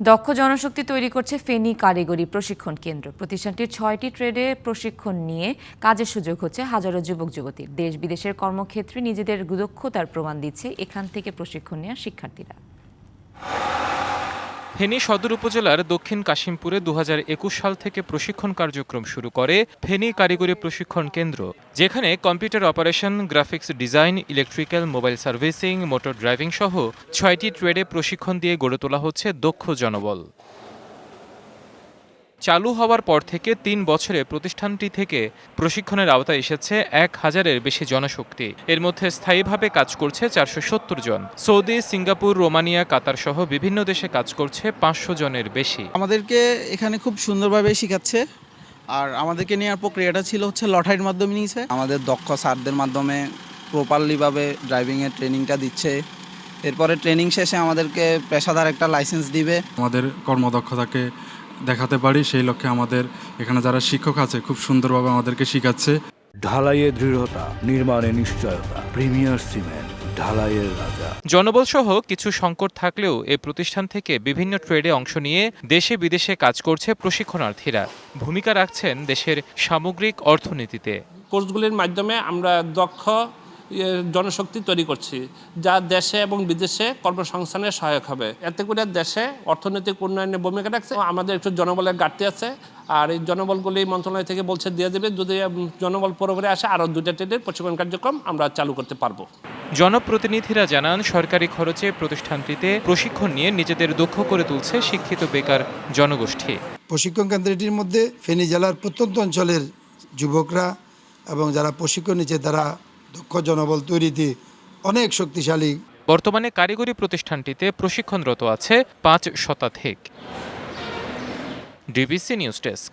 দক্ষ জনশক্তি তৈরি করছে ফেনী কারিগরি প্রশিক্ষণ কেন্দ্র। প্রতিষ্ঠানটির ছয়টি ট্রেডে প্রশিক্ষণ নিয়ে কাজের সুযোগ হচ্ছে হাজারো যুবক যুবতীর দেশ বিদেশের কর্মক্ষেত্রে নিজেদের দক্ষতার প্রমাণ দিচ্ছে এখান থেকে প্রশিক্ষণ নেওয়া শিক্ষার্থীরা। ফেনী সদর উপজেলার দক্ষিণ কাশিমপুরে দু হাজার একুশ সাল থেকে প্রশিক্ষণ কার্যক্রম শুরু করে ফেনী কারিগরি প্রশিক্ষণ কেন্দ্র, যেখানে computer operation, graphics design, electrical, mobile servicing, motor driving সহ ছয়টি ট্রেডে প্রশিক্ষণ দিয়ে গড়ে তোলা হচ্ছে দক্ষ জনবল। চালু হওয়ার পর থেকে তিন বছরে প্রতিষ্ঠানটি থেকে প্রশিক্ষণের আওতায় এসেছে এক হাজারের বেশি জনশক্তি। এর মধ্যে স্থায়ীভাবে কাজ করছে চারশো সত্তর জন। সৌদি সিঙ্গাপুর রোমানিয়া কাতার সহ বিভিন্ন দেশে কাজ করছে পাঁচশো জনের বেশি। আমাদেরকে এখানে খুব সুন্দরভাবে শেখাচ্ছে। আর আমাদেরকে নেওয়ার প্রক্রিয়াটা ছিল হচ্ছে লটারির মাধ্যমে নিয়েছে আমাদের দক্ষ স্যারদের মাধ্যমে প্রপারলিভাবে ড্রাইভিংয়ের ট্রেনিংটা দিচ্ছে। এরপরে ট্রেনিং শেষে আমাদেরকে পেশাদার একটা লাইসেন্স দিবে। আমাদের কর্মদক্ষতাকে দেখাতে পারি সেই লক্ষ্যে আমাদের এখানে যারা শিক্ষক আছে খুব সুন্দরভাবে আমাদেরকে শেখাচ্ছে। ঢালাইয়ে দৃঢ়তা নির্মাণে নিশ্চয়তা প্রিমিয়ার সিমেন্ট ঢালাইয়ের রাজা। জনবল সহ কিছু সংকট থাকলেও এই প্রতিষ্ঠান থেকে বিভিন্ন ট্রেডে অংশ নিয়ে দেশে বিদেশে কাজ করছে প্রশিক্ষণার্থীরা। ভূমিকা রাখছেন দেশের সামগ্রিক অর্থনীতিতে। কোর্সগুলির মাধ্যমে আমরা দক্ষ জনশক্তি তৈরি করছি যা দেশে এবং বিদেশে কর্মসংস্থানের সহায়ক হবে। এতে করে দেশে অর্থনৈতিক উন্নয়নে ভূমিকা রাখছে আমাদের একটু জনবলের ঘাটতি আছে। আর এই জনবলগুলি মন্ত্রণালয় থেকে বলছে দিয়ে দেবে। যদি জনবল পুরোপুরি আসে আরও দুইটা ট্রেডের প্রশিক্ষণ কার্যক্রম আমরা চালু করতে পারব। জনপ্রতিনিধিরা জানান সরকারি খরচে প্রতিষ্ঠানটিতে প্রশিক্ষণ নিয়ে নিজেদের দক্ষ করে তুলছে শিক্ষিত বেকার জনগোষ্ঠী। প্রশিক্ষণ কেন্দ্রটির মধ্যে ফেনী জেলার প্রত্যন্ত অঞ্চলের যুবকরা এবং যারা প্রশিক্ষণ নিচ্ছে তারা দক্ষ জনবল তৈরিতে অনেক শক্তিশালী। বর্তমানে কারিগরি প্রতিষ্ঠানটিতে প্রশিক্ষণরত আছে পাঁচ শতাধিক। DBC news desk.